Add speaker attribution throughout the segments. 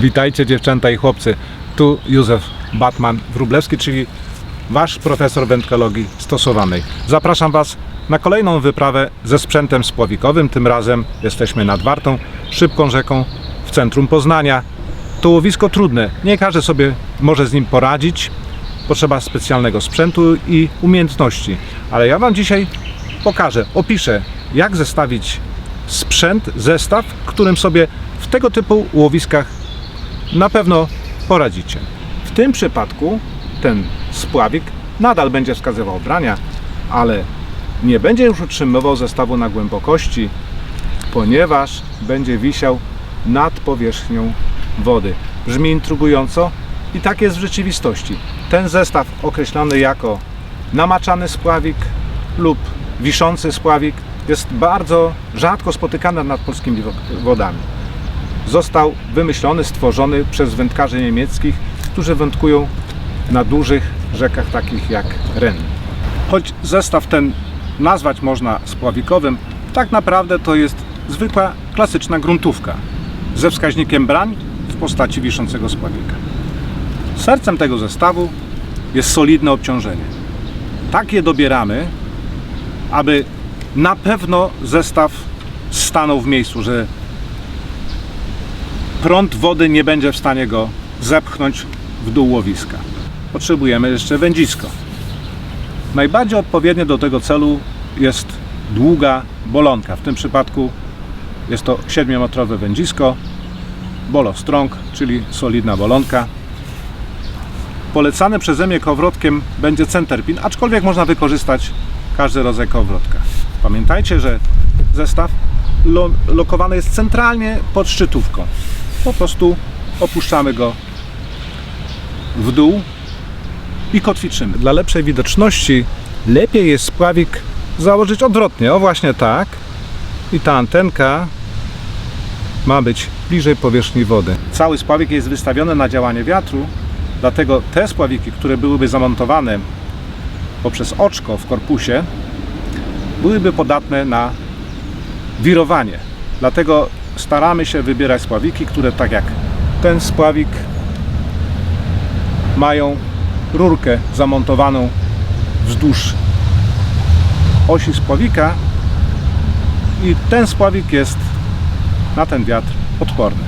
Speaker 1: Witajcie dziewczęta i chłopcy. Tu Józef Batman Wróblewski, czyli Wasz profesor wędkologii stosowanej. Zapraszam Was na kolejną wyprawę ze sprzętem spławikowym. Tym razem jesteśmy nad Wartą, szybką rzeką w centrum Poznania. To łowisko trudne, nie każdy sobie może z nim poradzić. Potrzeba specjalnego sprzętu i umiejętności. Ale ja Wam dzisiaj pokażę, opiszę, jak zestawić sprzęt, zestaw, którym sobie w tego typu łowiskach na pewno poradzicie. W tym przypadku ten spławik nadal będzie wskazywał brania, ale nie będzie już utrzymywał zestawu na głębokości, ponieważ będzie wisiał nad powierzchnią wody. Brzmi intrygująco i tak jest w rzeczywistości. Ten zestaw określony jako namaczany spławik lub wiszący spławik jest bardzo rzadko spotykany nad polskimi wo- wodami został wymyślony, stworzony przez wędkarzy niemieckich, którzy wędkują na dużych rzekach takich jak Ren. Choć zestaw ten nazwać można spławikowym, tak naprawdę to jest zwykła, klasyczna gruntówka ze wskaźnikiem brań w postaci wiszącego spławika. Sercem tego zestawu jest solidne obciążenie. Tak je dobieramy, aby na pewno zestaw stanął w miejscu, że prąd wody nie będzie w stanie go zepchnąć w dół łowiska. Potrzebujemy jeszcze wędzisko. Najbardziej odpowiednie do tego celu jest długa bolonka. W tym przypadku jest to 7-metrowe wędzisko, bolo strong, czyli solidna bolonka. Polecany przeze mnie kołowrotkiem będzie centerpin, aczkolwiek można wykorzystać każdy rodzaj kołowrotka. Pamiętajcie, że zestaw lo- lokowany jest centralnie pod szczytówką po prostu opuszczamy go w dół i kotwiczymy. Dla lepszej widoczności lepiej jest spławik założyć odwrotnie, o właśnie tak. I ta antenka ma być bliżej powierzchni wody. Cały spławik jest wystawiony na działanie wiatru, dlatego te spławiki, które byłyby zamontowane poprzez oczko w korpusie, byłyby podatne na wirowanie. Dlatego staramy się wybierać spławiki, które tak jak ten spławik mają rurkę zamontowaną wzdłuż osi spławika i ten spławik jest na ten wiatr odporny.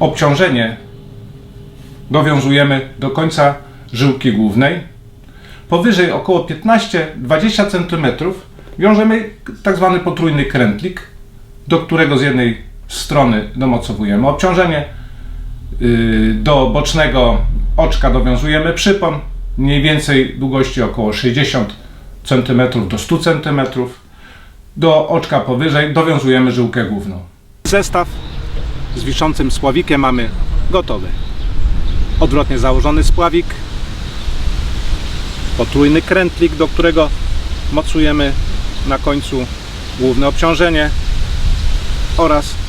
Speaker 1: Obciążenie dowiązujemy do końca żyłki głównej. Powyżej około 15-20 cm wiążemy tak zwany potrójny krętlik, do którego z jednej strony domocowujemy obciążenie, yy, do bocznego oczka dowiązujemy przypon, mniej więcej długości około 60 cm do 100 cm. Do oczka powyżej dowiązujemy żyłkę główną. Zestaw z wiszącym spławikiem mamy gotowy. Odwrotnie założony spławik, potrójny krętlik, do którego mocujemy na końcu główne obciążenie oraz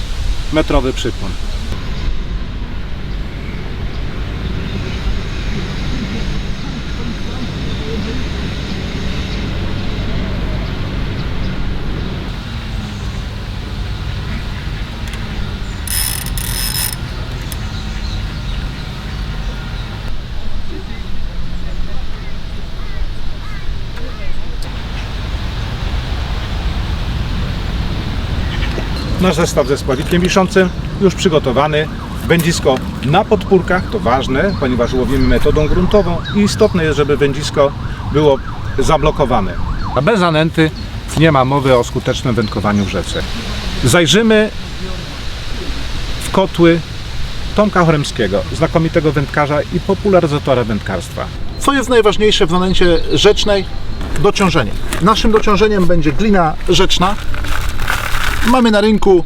Speaker 1: metrowy przypon. Nasz zestaw ze spławikiem wiszącym już przygotowany. Wędzisko na podpórkach to ważne, ponieważ łowimy metodą gruntową i istotne jest, żeby wędzisko było zablokowane. A bez zanęty nie ma mowy o skutecznym wędkowaniu w rzece. Zajrzymy w kotły Tomka Choremskiego, znakomitego wędkarza i popularyzatora wędkarstwa.
Speaker 2: Co jest najważniejsze w zanęcie rzecznej? Dociążenie. Naszym dociążeniem będzie glina rzeczna. Mamy na rynku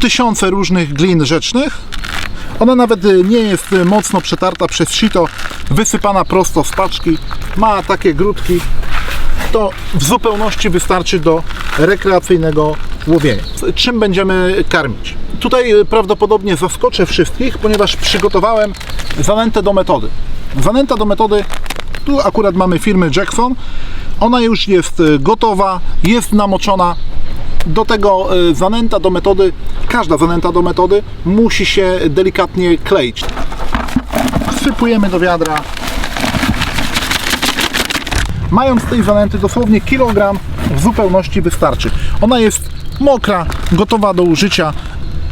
Speaker 2: tysiące różnych glin rzecznych. Ona nawet y, nie jest y, mocno przetarta przez sito, wysypana prosto z paczki. Ma takie grudki. To w zupełności wystarczy do rekreacyjnego łowienia. Czym będziemy karmić? Tutaj y, prawdopodobnie zaskoczę wszystkich, ponieważ przygotowałem zanętę do metody. Zanęta do metody, tu akurat mamy firmy Jackson. Ona już jest gotowa, jest namoczona. Do tego e, zanęta do metody, każda zanęta do metody musi się delikatnie kleić. Wsypujemy do wiadra. Mając tej zanęty dosłownie kilogram w zupełności wystarczy. Ona jest mokra, gotowa do użycia.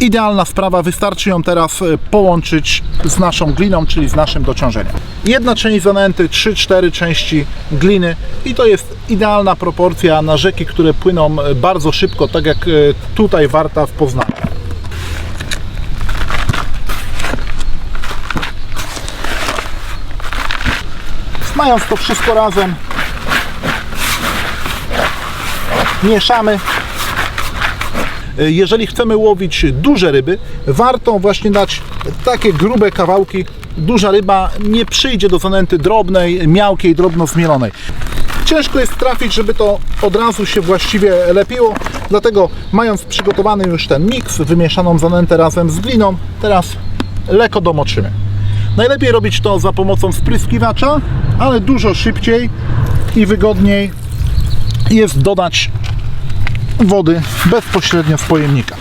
Speaker 2: Idealna sprawa, wystarczy ją teraz e, połączyć z naszą gliną, czyli z naszym dociążeniem. Jedna część zanęty, 3-4 części gliny i to jest idealna proporcja na rzeki, które płyną e, bardzo szybko, tak jak e, tutaj Warta w Poznaniu. Mając to wszystko razem, mieszamy. Jeżeli chcemy łowić duże ryby, warto właśnie dać takie grube kawałki. Duża ryba nie przyjdzie do zanęty drobnej, miałkiej, drobno zmielonej. Ciężko jest trafić, żeby to od razu się właściwie lepiło, dlatego mając przygotowany już ten miks, wymieszaną zanętę razem z gliną, teraz lekko domoczymy. Najlepiej robić to za pomocą spryskiwacza, ale dużo szybciej i wygodniej jest dodać wody bezpośrednio z pojemnika.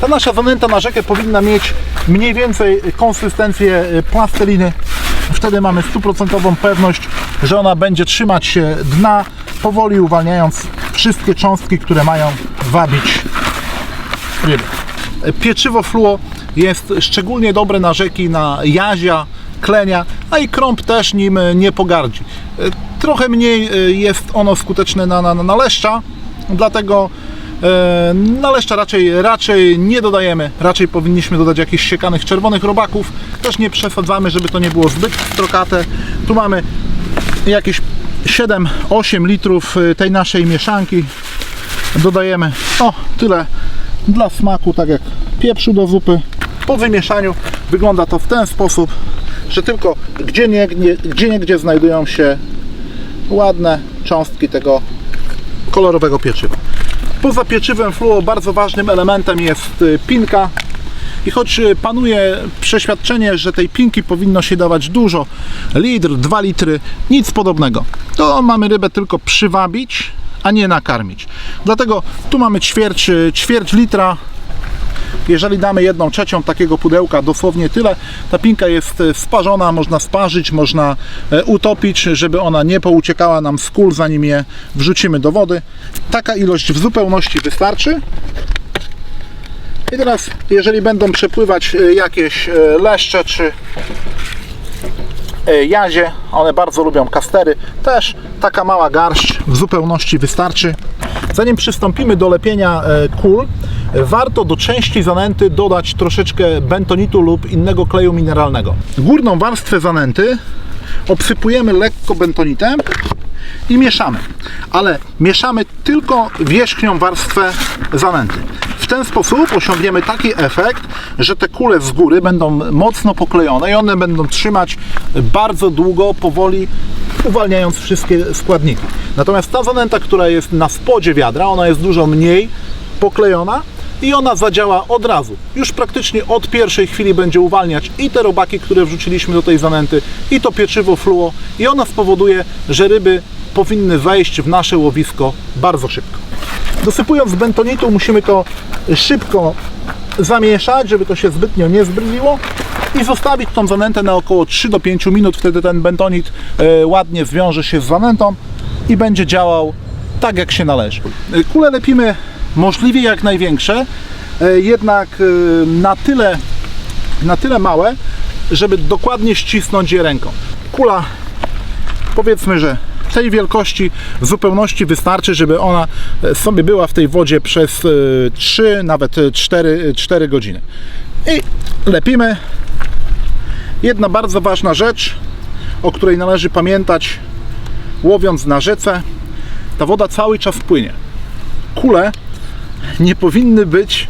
Speaker 2: Ta nasza zanęta na rzekę powinna mieć mniej więcej konsystencję plasteliny. Wtedy mamy stuprocentową pewność, że ona będzie trzymać się dna, powoli uwalniając wszystkie cząstki, które mają wabić ryby. Pieczywo fluo jest szczególnie dobre na rzeki, na jazia, klenia, a i krąb też nim nie pogardzi. Trochę mniej jest ono skuteczne na, na, na leszcza, dlatego e, na leszcza raczej, raczej nie dodajemy, raczej powinniśmy dodać jakichś siekanych czerwonych robaków, też nie przesadzamy, żeby to nie było zbyt strokate. Tu mamy jakieś 7-8 litrów e, tej naszej mieszanki, dodajemy o tyle dla smaku, tak jak pieprzu do zupy. Po wymieszaniu wygląda to w ten sposób, że tylko gdzie nie, gdzie, nie, gdzie znajdują się ładne cząstki tego kolorowego pieczywa. Poza pieczywem fluo bardzo ważnym elementem jest y, pinka. I choć y, panuje przeświadczenie, że tej pinki powinno się dawać dużo, litr, dwa litry, nic podobnego, to mamy rybę tylko przywabić, a nie nakarmić. Dlatego tu mamy ćwierć, y, ćwierć litra jeżeli damy jedną trzecią takiego pudełka, dosłownie tyle, ta pinka jest e, sparzona, można sparzyć, można e, utopić, żeby ona nie pouciekała nam z kul, zanim je wrzucimy do wody. Taka ilość w zupełności wystarczy. I teraz, jeżeli będą przepływać e, jakieś leszcze czy jazie, one bardzo lubią kastery, też taka mała garść w zupełności wystarczy. Zanim przystąpimy do lepienia kul, warto do części zanęty dodać troszeczkę bentonitu lub innego kleju mineralnego. Górną warstwę zanęty obsypujemy lekko bentonitem i mieszamy, ale mieszamy tylko wierzchnią warstwę zanęty. Ten sposób osiągniemy taki efekt, że te kule z góry będą mocno poklejone i one będą trzymać bardzo długo, powoli, uwalniając wszystkie składniki. Natomiast ta zanęta, która jest na spodzie wiadra, ona jest dużo mniej poklejona i ona zadziała od razu. Już praktycznie od pierwszej chwili będzie uwalniać i te robaki, które wrzuciliśmy do tej zanęty, i to pieczywo fluo i ona spowoduje, że ryby powinny wejść w nasze łowisko bardzo szybko. Dosypując bentonitu musimy to szybko zamieszać, żeby to się zbytnio nie zbryliło i zostawić tą zanętę na około 3 do 5 minut. Wtedy ten bentonit e, ładnie zwiąże się z zanętą i będzie działał tak jak się należy. E, Kule lepimy możliwie jak największe, e, jednak na tyle, na tyle małe, żeby dokładnie ścisnąć je ręką. Kula powiedzmy, że tej wielkości w zupełności wystarczy, żeby ona e, sobie była w tej wodzie przez 3, nawet 4, 4 godziny. I lepimy. Jedna bardzo ważna rzecz, o której należy pamiętać, łowiąc na rzece, ta woda cały czas płynie. Kule nie powinny być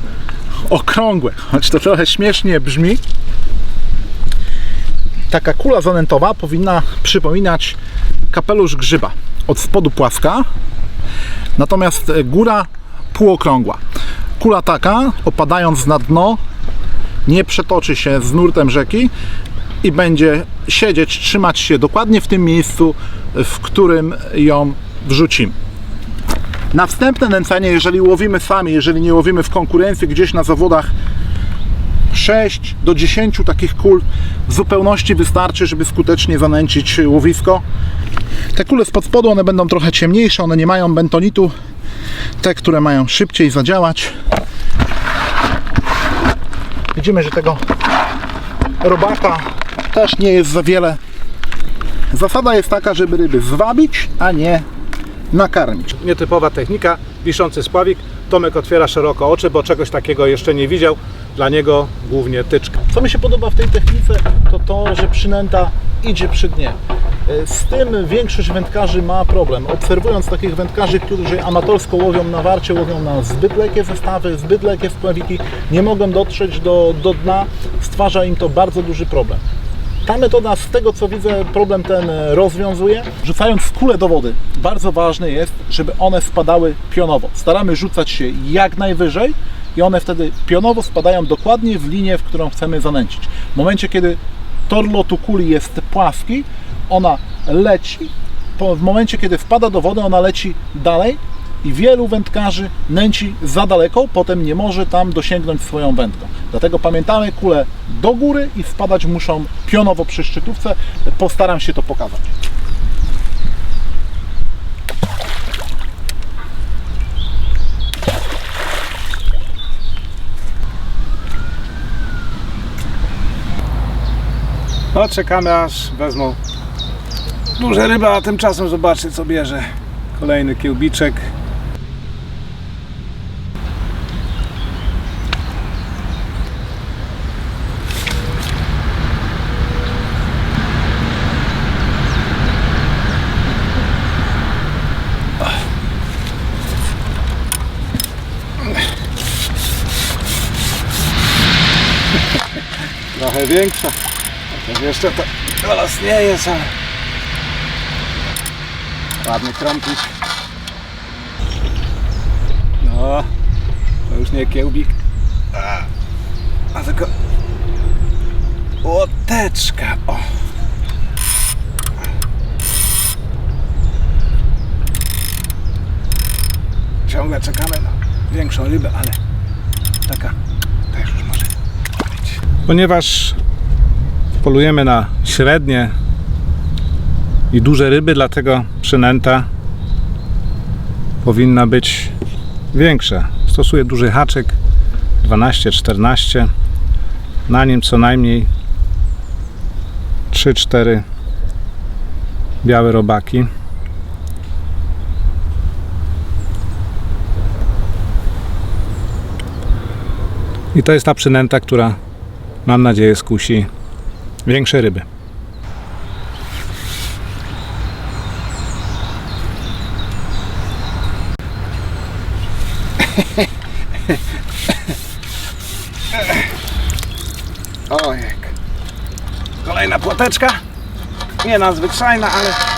Speaker 2: okrągłe, choć to trochę śmiesznie brzmi. Taka kula zanętowa powinna przypominać kapelusz grzyba. Od spodu płaska, natomiast góra półokrągła. Kula taka, opadając na dno, nie przetoczy się z nurtem rzeki i będzie siedzieć, trzymać się dokładnie w tym miejscu, w którym ją wrzucimy. Na wstępne nęcenie, jeżeli łowimy sami, jeżeli nie łowimy w konkurencji gdzieś na zawodach, 6 do 10 takich kul w zupełności wystarczy, żeby skutecznie zanęcić łowisko. Te kule spod spodu, one będą trochę ciemniejsze, one nie mają bentonitu. Te, które mają szybciej zadziałać. Widzimy, że tego robaka też nie jest za wiele. Zasada jest taka, żeby ryby zwabić, a nie nakarmić.
Speaker 1: Nietypowa technika, wiszący spławik. Tomek otwiera szeroko oczy, bo czegoś takiego jeszcze nie widział. Dla niego głównie tyczka.
Speaker 2: Co mi się podoba w tej technice, to to, że przynęta idzie przy dnie. E, Z tym większość wędkarzy ma problem. Obserwując takich wędkarzy, którzy amatorsko łowią na warcie, łowią na zbyt lekkie zestawy, zbyt lekkie spławiki, nie mogą dotrzeć do, do dna, stwarza im to bardzo duży problem. Ta metoda, z tego co widzę, problem ten e, rozwiązuje. Rzucając kulę do wody, bardzo ważne jest, żeby one spadały pionowo. Staramy rzucać się jak najwyżej i one wtedy pionowo spadają dokładnie w linię, w którą chcemy zanęcić. W momencie, kiedy tor lotu kuli jest płaski, ona leci. W momencie, kiedy wpada do wody, ona leci dalej i wielu wędkarzy nęci za daleko, potem nie może tam dosięgnąć swoją wędką. Dlatego pamiętamy, kule do góry i wpadać muszą pionowo przy szczytówce. Postaram się to pokazać.
Speaker 1: No czekamy aż wezmą duże ryby, a tymczasem zobaczcie co bierze. Kolejny kiełbiczek. Trochę większa. Chociaż jeszcze to kolos nie jest, ale ładny krąpik. No, to już nie kiełbik, a, a tylko łoteczka. O. Ciągle czekamy na większą rybę, ale taka też już może być. Ponieważ polujemy na średnie i duże ryby, dlatego przynęta powinna być większa. Stosuję duży haczyk 12-14. Na nim co najmniej 3-4 białe robaki. I to jest ta przynęta, która mam nadzieję skusi większe ryby. Ojek. Kolejna płoteczka. Nie nadzwyczajna, ale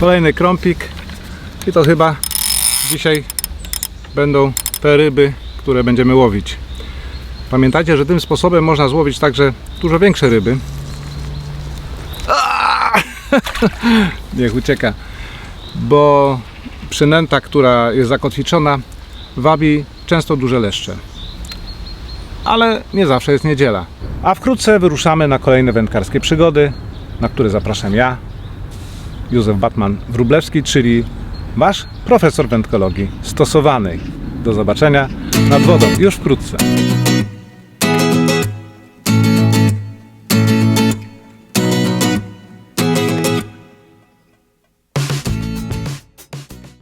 Speaker 1: Kolejny krąpik i to chyba dzisiaj będą te ryby, które będziemy łowić. Pamiętajcie, że tym sposobem można złowić także dużo większe ryby. Niech ucieka. Bo przynęta, która jest zakotwiczona, wabi często duże leszcze. Ale nie zawsze jest niedziela. A wkrótce wyruszamy na kolejne wędkarskie przygody, na które zapraszam ja, Józef Batman-Wrublewski, czyli Wasz profesor wędkologii stosowanej. Do zobaczenia nad wodą już wkrótce.